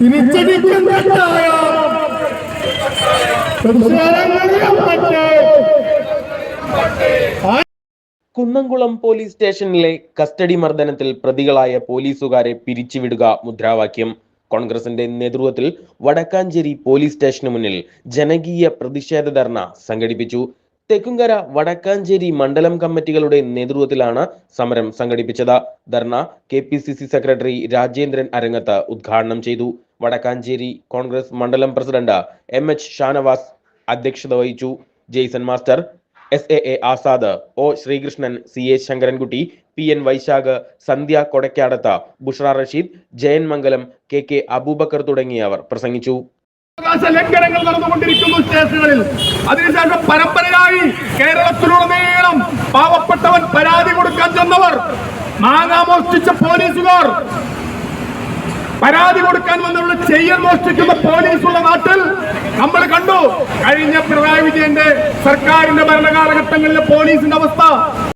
തിരിച്ചടിക്കും Kunnamkulam police സ്റ്റേഷനിലെ custody മർദ്ദനത്തിൽ പ്രതികളായ പോലീസുകാരെ പിരിച്ചുവിടുക മുദ്രാവാക്യം. കോൺഗ്രസിന്റെ നേതൃത്വത്തിൽ വടക്കാഞ്ചേരി പോലീസ് സ്റ്റേഷന് മുന്നിൽ ജനകീയ പ്രതിഷേധ ധർണ സംഘടിപ്പിച്ചു. തെക്കുംകര വടക്കാഞ്ചേരി മണ്ഡലം കമ്മിറ്റികളുടെ നേതൃത്വത്തിലാണ് സമരം സംഘടിപ്പിച്ചത്. ധർണ കെ സെക്രട്ടറി രാജേന്ദ്രൻ അരങ്ങത്ത് ഉദ്ഘാടനം ചെയ്തു. വടക്കാഞ്ചേരി കോൺഗ്രസ് മണ്ഡലം പ്രസിഡന്റ് എം എച്ച് ഷാനവാസ് അധ്യക്ഷത വഹിച്ചു. Jaison master S A A Azad O Sreekrishnan C A Sankarankutty P N Vaisakh Sandhya Kodakkadath Bushra Rasheed Jayan Mangalam K K Aboobacker തുടങ്ങിയവർ പ്രസംഗിച്ചു. ലംഘനങ്ങൾ നടന്നുകൊണ്ടിരിക്കുന്നു സ്റ്റേഷനുകളിൽ. അതിനുശേഷം പരമ്പരയായി കേരളത്തിലുടനീളം പാവപ്പെട്ടവൻ പരാതി കൊടുക്കാൻ ചെന്നവർ മാങ്ങ പോലീസുകാർ പരാതി കൊടുക്കാൻ വന്നുള്ള ചെയ്യൽ മോഷ്ടിക്കുന്ന പോലീസുള്ള നാട്ടിൽ നമ്മൾ കണ്ടു. കഴിഞ്ഞ പിണറായി വിജയന്റെ സർക്കാരിന്റെ ഭരണകാലഘട്ടങ്ങളിലെ പോലീസിന്റെ അവസ്ഥ.